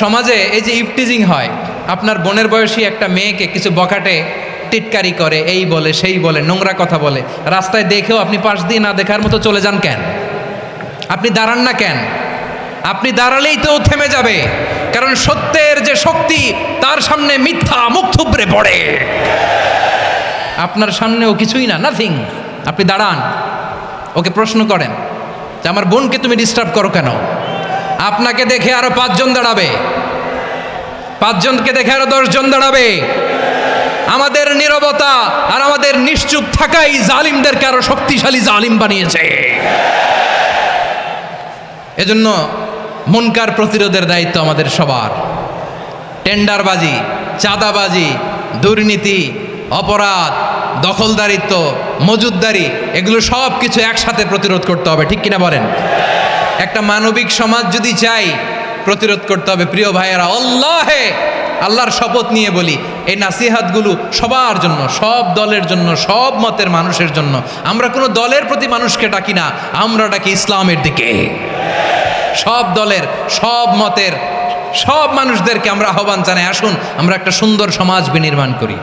সমাজে এই যে ইফটিজিং হয়, আপনার বোনের বয়সী একটা মেয়েকে কিছু বকাটে টিটকারি করে, এই বলে, সেই বলে, নোংরা কথা বলে, রাস্তায় দেখেও আপনি পাশ দিয়ে না দেখার মতো চলে যান কেন? আপনি দাঁড়ান না কেন? আপনি দাঁড়ালেই তো থেমে যাবে, কারণ সত্যের যে শক্তি, তার সামনে মিথ্যা মুখ থুবড়ে পড়ে। আপনার সামনে ও কিছুই না নাথিং আপনি দাঁড়ান, ওকে প্রশ্ন করেন, যে আমার বোনকে তুমি ডিস্টার্ব করো কেন? আপনাকে দেখে আরও পাঁচজন দাঁড়াবে। পাঁচজনকে দেখে আরও দশজন দাঁড়াবে। আমাদের নীরবতা আর আমাদের নিশ্চুপ থাকাই জালিমদেরকে আরও শক্তিশালী জালিম বানিয়েছে। এজন্য মনকার প্রতিরোধের দায়িত্ব আমাদের সবার। টেন্ডারবাজি, চাঁদাবাজি, দুর্নীতি, অপরাধ, দখলদারিত্ব, মজুদদারি, এগুলো সব কিছু একসাথে প্রতিরোধ করতে হবে, ঠিক কিনা বলেন? একটা মানবিক সমাজ যদি চাই, প্রতিরোধ করতে হবে। প্রিয় ভাইয়েরা, আল্লাহে! আল্লাহর শপথ নিয়ে বলি, এই নাসিহাতগুলো সবার জন্য, সব দলের জন্য, সব মতের মানুষের জন্য। আমরা কোনো দলের প্রতি মানুষকে ডাকি না, আমরা ডাকি ইসলামের দিকে। সব দলের, সব মতের, সব মানুষদেরকে আমরা আহ্বান জানাই। আসুন, আমরা একটা সুন্দর সমাজ বিনির্মাণ করি।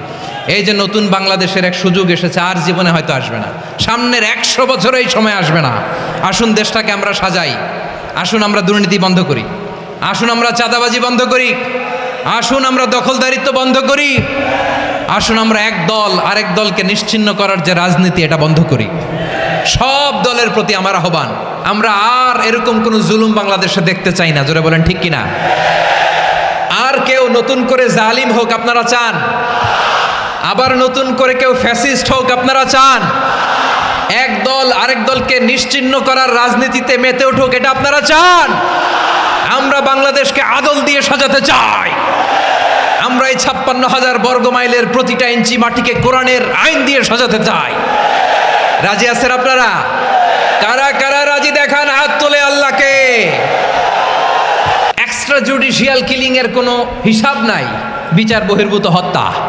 এই যে নতুন বাংলাদেশের এক সুযোগ এসেছে, আর জীবনে হয়তো আসবে না। সামনের একশো বছর এই সময় আসবে না। আসুন দেশটাকে আমরা সাজাই। আসুন আমরা দুর্নীতি বন্ধ করি। আসুন আমরা চাঁদাবাজি বন্ধ করি। আসুন আমরা দখলদারিত্ব বন্ধ করি। আসুন আমরা এক দল আরেক দলকে নিশ্চিন্ন করার যে রাজনীতি, এটা বন্ধ করি। সব দলের প্রতি আমার আহ্বান। আমরা আর এরকম কোন জুলুম বাংলাদেশে দেখতে চাই না। জোরে বলেন ঠিক কিনা? আর কেউ নতুন করে জালিম হোক আপনারা চান। আবার নতুন করে কেউ ফ্যাসিস্ট হোক, আপনারা চান? এক দল আরেক দলকে নিশ্চিন্ন করার রাজনীতিতে মেতে উঠুক, এটা আপনারা চান? আমরা বাংলাদেশকে আদল দিয়ে সাজাতে চাই। আমরা এই ছাপ্পান্ন হাজার বর্গ মাইলের প্রতিটা ইঞ্চি মাটিকে কোরআনের আইন দিয়ে সাজাতে চাই। রাজি আছেন আপনারা? কারা কারা রাজি? দেখান হাত তোলে আল্লাহকে। এক্সট্রা জুডিশিয়াল কিলিং এর কোনো হিসাব নাই। বিচার বহির্ভূত হত্যা।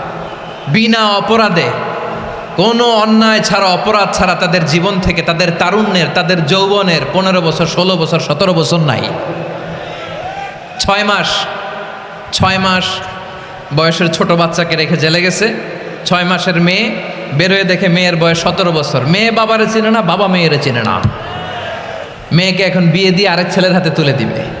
বিনা অপরাধে, কোনো অন্যায় ছাড়া, অপরাধ ছাড়া তাদের জীবন থেকে তাদের তারুণ্যের, তাদের যৌবনের পনেরো বছর, ষোলো বছর, সতেরো বছর নাই। ছয় মাস ছয় মাস বয়সের ছোট বাচ্চাকে রেখে জেলে গেছে। ছয় মাসের মেয়ে বেরোয় দেখে মেয়ের বয়স সতেরো বছর। মেয়ে বাবারে চিনে না, বাবা মেয়েরে চিনে না। মেয়েকে এখন বিয়ে দিয়ে আরেক ছেলের হাতে তুলে দিবে।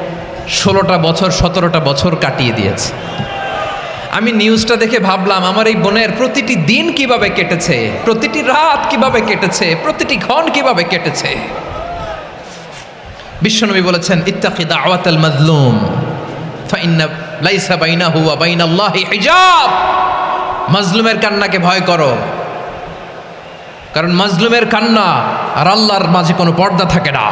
ষোলোটা বছর, সতেরোটা বছর কাটিয়ে দিয়েছে। আমি নিউজটা দেখে ভাবলাম, আমার এই বোনের প্রতিটি দিন কীভাবে কেটেছে? প্রতিটি রাত কীভাবে কেটেছে? প্রতিটি ক্ষণ কীভাবে কেটেছে? বিশ্বনবী বলেছেন, ইত্তাকি দাওয়াতাল মাজলুম লাইসা বাইনাহু ওয়া বাইনাল্লাহি হিজাব। মাজলুমের কান্নাকে ভয় করো। কারণ মাজলুমের কান্না আর আল্লাহর মাঝে কোনো পর্দা থাকে না।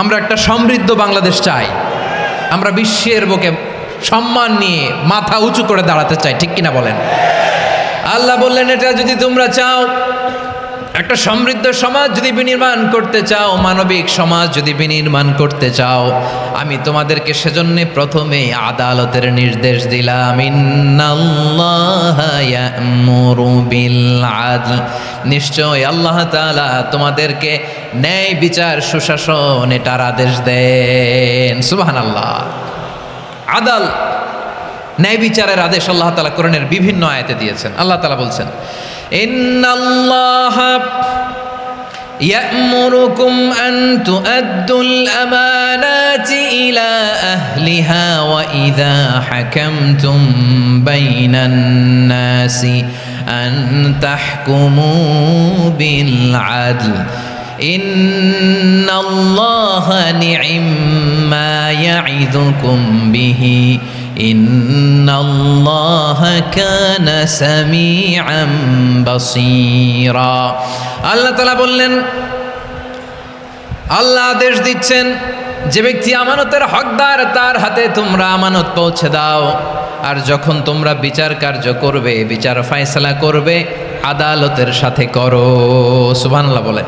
আমরা একটা সমৃদ্ধ বাংলাদেশ চাই। আমরা বিশ্বের বুকে সম্মান নিয়ে মাথা উঁচু করে দাঁড়াতে চাই, ঠিক কিনা বলেন? আল্লাহ বললেন, এটা যদি তোমরা চাও, একটা সমৃদ্ধ সমাজ যদি বিনির্মাণ করতে চাও, মানবিক সমাজ যদি বিনির্মাণ করতে চাও, আমি তোমাদেরকে সেজন্য প্রথমে আদালতের নির্দেশ দিলাম নিশ্চয় আল্লাহ তাআলা তোমাদেরকে ন্যায় বিচার সুশাসন এটার আদেশ দেন সুবহানাল্লাহ আদাল ন্যায় বিচারের আদেশ আল্লাহ তালা কোরআনের বিভিন্ন আয়াতে দিয়েছেন আল্লাহ তালা বলছেন ইন্নাল্লাহ يأمركم أن تؤدوا الأمانات إلى أهلها وإذا حكمتم بين الناس أن تحكموا بالعدل إن الله نعم ما يعظكم به إن الله كان سميعا بصيرا আল্লাহ তালা বললেন আল্লাহ আদেশ দিচ্ছেন যে ব্যক্তি আমানতের হকদার তার হাতে তোমরা আমানত পৌঁছে দাও আর যখন তোমরা বিচার কার্য করবে বিচার ফায়সালা করবে আদালতের সাথে করো সুবহানাল্লাহ বলেন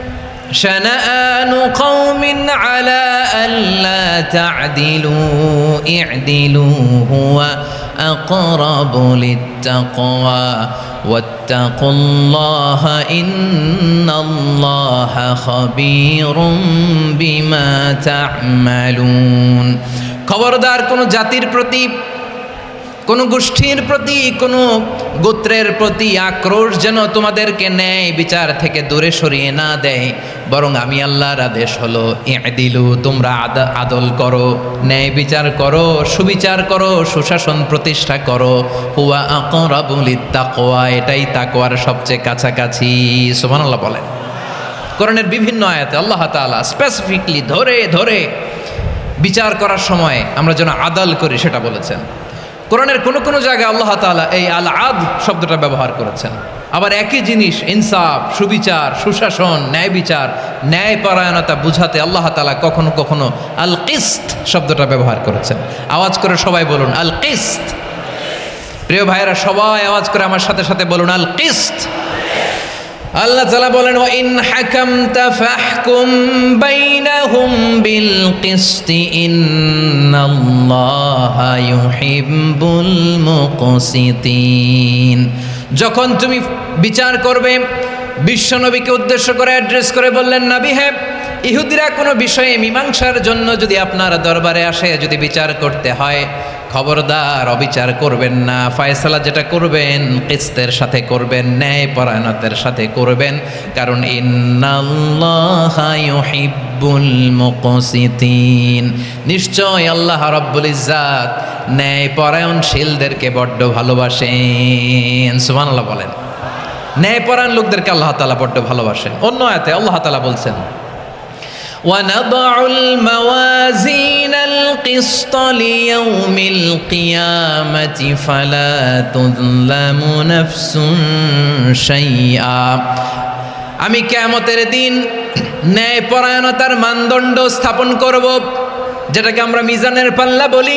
شنآن قوم على ألا تعدلوا اعدلوا هو أقرب للتقوى واتقوا الله إن الله خبير بما تعملون খবরদার কোনো জাতির প্রতি কোনো গোষ্ঠীর প্রতি, কোনো গোত্রের প্রতি আক্রোশ যেন তোমাদেরকে ন্যায় বিচার থেকে দূরে সরিয়ে না দেয়। বরং আমি আল্লাহর আদেশ হলো দিলু তোমরা আদ- আদল করো, ন্যায় বিচার করো, সুবিচার করো, সুশাসন প্রতিষ্ঠা করো। হুয়া আকরাবুল তাকওয়া এটাই তাকওয়ার সবচেয়ে কাছাকাছি। সুবহানাল্লাহ বলেন। কোরআনের বিভিন্ন আয়াতে আল্লাহ তাআলা স্পেসিফিকলি ধরে ধরে বিচার করার সময় আমরা যেন আদাল করি, সেটা বলেছেন। কোরআনের কোনো কোনো জায়গায় আল্লাহ তালা এই আল আদ শব্দটা ব্যবহার করেছেন। আবার একই জিনিস, ইনসাফ, সুবিচার, সুশাসন, ন্যায় বিচার ন্যায় পরায়ণতা বুঝাতে আল্লাহ তালা কখনো কখনো আল কিস্ত শব্দটা ব্যবহার করেছেন। আওয়াজ করে সবাই বলুন আল কিস্ত প্রিয় ভাইয়েরা, সবাই আওয়াজ করে আমার সাথে সাথে বলুন আল কিস্ত আল্লাহ তালা বলেন ও ইন হাকামতা ফাহকুম বাইনাহুম বিল কিসতি, ইন্নাল্লাহা ইউহিব্বুল মুকসিতিন। যখন তুমি বিচার করবে বিশ্বনবীকে উদ্দেশ্য করে অ্যাড্রেস করে বললেন, নবী হ্যাঁ ইহুদিরা কোনো বিষয়ে মীমাংসার জন্য যদি আপনার দরবারে আসে, যদি বিচার করতে হয় খবরদার, অবিচার করবেন না। ফয়সালা যেটা করবেন, কিস্তের সাথে করবেন, ন্যায় পরায়ণতের সাথে করবেন। কারণ নিশ্চয় আল্লাহ রাব্বুল ইজ্জাত ন্যায় পরায়ণশীলদেরকে বড্ড ভালোবাসেন। সুবহানাল্লাহ বলেন। ন্যায়পরায়ণ লোকদেরকে আল্লাহ তালা বড্ড ভালোবাসেন। অন্য আয়াতে আল্লাহ তালা বলছেন ونضع الموازين القسط ليوم القيامة فلا تظلم نفس شيئا আমি কেমতের দিন ন্যায়পরায়ণতার মানদণ্ড স্থাপন করব যেটাকে আমরা মিজানের পাল্লা বলি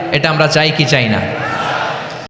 এটা আমরা চাই কি চাই না?